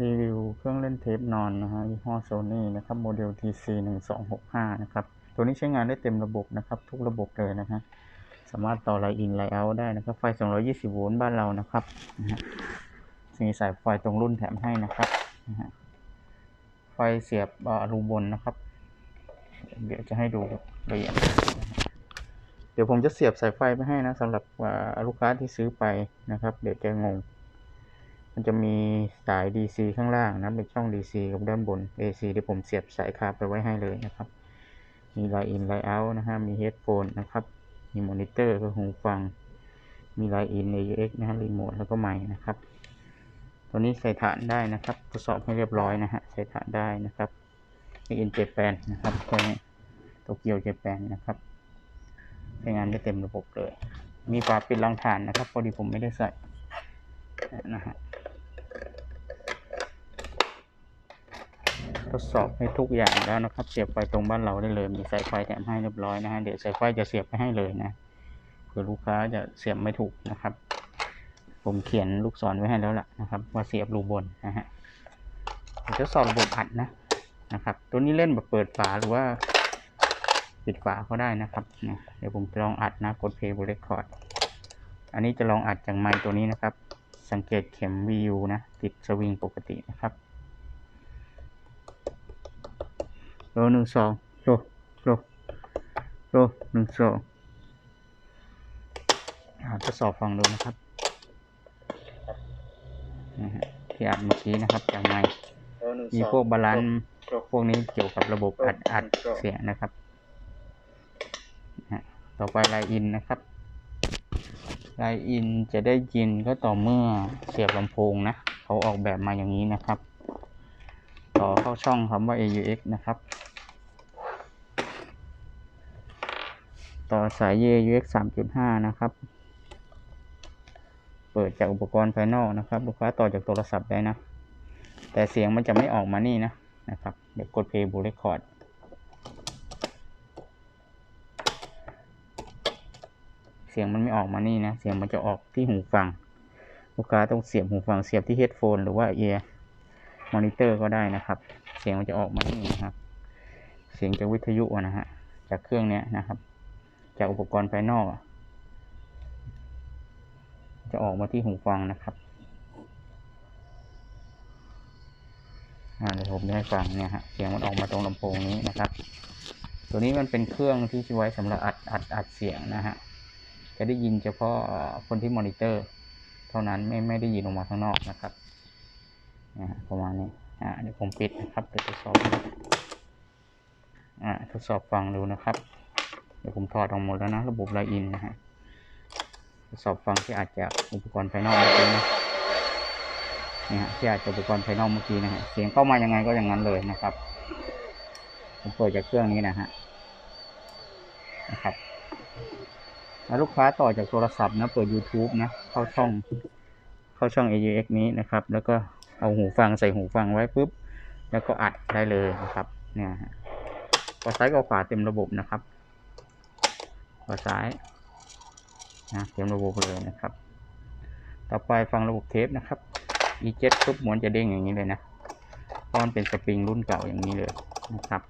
รีวิวเครื่องเล่นเทปนอนนะฮะยี่ห้อโซนี่นะครับโมเดล TC 1 2 6 5นะครับ ตัวนี้ใช้งานได้เต็มระบบนะครับ ทุกระบบเลยนะฮะสามารถต่อไลน์อินไลน์เอาได้นะครับ ไฟ 220 โวลต์บ้านเรานะครับนะฮะมีสายไฟตรงรุ่นแถมให้นะครับนะฮะไฟเสียบอ่อรูบนนะครับ เดี๋ยวจะให้ดูละเอียดเดี๋ยวผมจะเสียบสายไฟไปให้นะสำหรับลูกค้าที่ซื้อไปนะครับ เดี๋ยวจะงง มันจะมีสาย DC ข้างล่างนะเป็นช่อง DC กับด้านบน AC ที่ผมเสียบสายคาไปไว้ให้เลยนะครับ มีไลน์อินไลน์เอาท์นะฮะ มีเฮดโฟนนะครับ มีมอนิเตอร์ก็หูฟัง มีไลน์อิน AUX นะฮะ รีโมทแล้วก็ไมค์นะครับ ตัวนี้ใส่ฐานได้นะครับ ทดสอบให้เรียบร้อยนะฮะ ใส่ฐานได้นะครับมีอินเจแปนนะครับตัวนี้โตเกียวเจแปนนะครับใช้งานได้เต็มระบบเลย มีฝาปิดรางฐานนะครับ พอดีผมไม่ได้ใส่นะฮะ ทดสอบให้ทุกอย่างแล้วนะครับ เสียบไฟตรงบ้านเราได้เลย มีสายไฟแถมให้เรียบร้อยนะฮะเดี๋ยวสายไฟจะเสียบไปให้เลยนะเผื่อลูกค้าจะเสียบไม่ถูกนะครับ ผมเขียนลูกศรไว้ให้แล้วล่ะนะครับ ว่าเสียบรูบนนะฮะเดี๋ยวทดสอบระบบอัดนะนะครับ ตัวนี้เล่นแบบเปิดฝาหรือว่าปิดฝาเขาได้นะครับเนี่ยเดี๋ยวผมจะลองอัดนะกดเพลย์บนเรคคอร์ดอันนี้จะลองอัดจากไมค์ตัวนี้นะครับ สังเกตเข็ม VU นะ ติดสวิงปกตินะครับ โลหนึ่งสองโลโลโลหนึ่งสองอ่าทดสอบฟังดูนะครับนะฮะที่อัดเมื่อกี้นะครับจากไมค์มีพวกบาลานซ์พวกนี้เกี่ยวกับระบบอัดอัดเสียงนะครับนะฮะต่อไปไลน์อินนะครับไลน์อินจะได้ยินก็ต่อเมื่อเสียบลำโพงนะ เขาออกแบบมาอย่างนี้นะครับ ต่อเข้าช่องคำว่า AUX นะครับ ต่อสาย AUX 3.5 นะครับ เปิดจากอุปกรณ์ภายนอกนะครับลูกค้าต่อจากโทรศัพท์ได้นะ แต่เสียงมันจะไม่ออกมานี่นะนะครับ เดี๋ยวกด play บู record เสียงมันไม่ออกมานี่นะ เสียงมันจะออกที่หูฟัง ลูกค้าต้องเสียบหูฟังเสียบที่ headphone หรือว่า ear monitor ก็ได้นะครับ เสียงมันจะออกมานี่นะครับ เสียงจากวิทยุนะฮะ จากเครื่องเนี้ยนะครับ จากอุปกรณ์ภายนอก จะออกมาที่หูฟังนะครับเดี๋ยวผมจะให้ฟังเนี่ยฮะเสียงมันออกมาตรงลำโพงนี้นะครับ ตัวนี้มันเป็นเครื่องที่ไว้สำหรับอัดอัดอัดเสียงนะฮะจะได้ยินเฉพาะคนที่มอนิเตอร์ เท่านั้นไม่ไม่ได้ยินออกมาข้างนอกนะครับนะประมาณนี้อ่าเดี๋ยวผมปิดนะครับเดี๋ยวทดสอบอ่าทดสอบฟังดูนะครับ เดี๋ยวผมถอดออกหมดแล้วนะ ระบบไลน์อินนะฮะสอบฟังที่อาจจะอุปกรณ์ภายนอกเมื่อกี้นะนี่ฮะที่อาจจะอุปกรณ์ภายนอกเมื่อกี้นะฮะเสียงเข้ามายังไงก็อย่างนั้นเลยนะครับผมเปิดจากเครื่องนี้นะฮะนะครับแล้วลูกค้าต่อจากโทรศัพท์นะเปิด YouTube นะเข้าช่องเข้าช่อง AUX นี้นะครับ แล้วก็เอาหูฟังใส่หูฟังไว้ปุ๊บ แล้วก็อัดได้เลยนะครับเนี่ยฮะขวาซ้ายกับขวาเต็มระบบนะครับ ขวาซ้ายนะเต็มระบบเลยนะครับ ต่อไปฟังระบบเทปนะครับ E7 ปุ๊บม้วนจะเด้งอย่างนี้เลยนะเพราะมันเป็นสปริงรุ่นเก่าอย่างนี้เลยนะครับ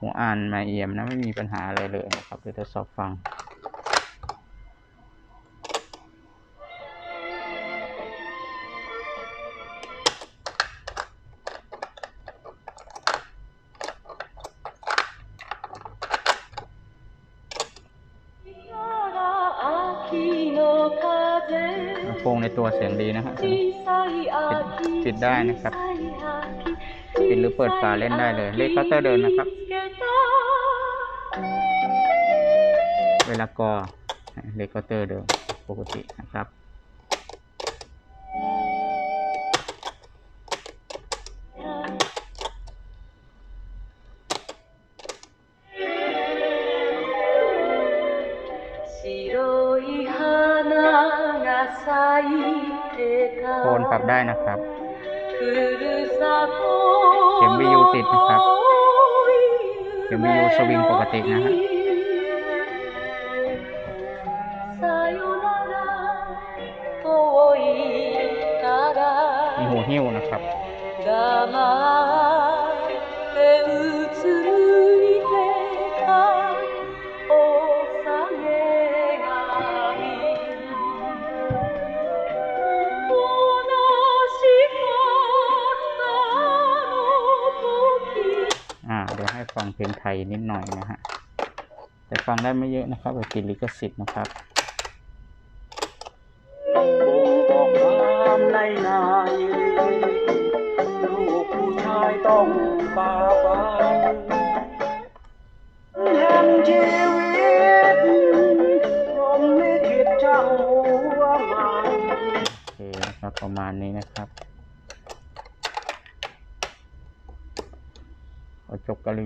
หัวอ่านมาเอี่ยมนะไม่มีปัญหาอะไรเลยนะครับเดี๋ยวทดสอบฟัง ลำโพงในตัวเสียงดีนะฮะติดได้นะครับปิดหรือเปิดฝาเล่นได้เลย เลขเคาน์เตอร์เดินนะครับ เวลากอเลขเคาน์เตอร์เดิมปกตินะครับ โคนปรับได้นะครับเข็มวิวติดนะครับเข็มวิวสวิงปกตินะฮะมีหูหิ้วนะครับ ให้ฟังเพลงไทยนิดหน่อยนะฮะแต่ฟังได้ไม่เยอะนะครับไปติดลิขสิทธิ์นะครับบอกความในในลูกผู้ชายต้องฝ่าฟันแห่งชีวิตพรหมลิขิตช่างหัวมันโอเคนะครับประมาณนี้นะครับ ขอจบการรี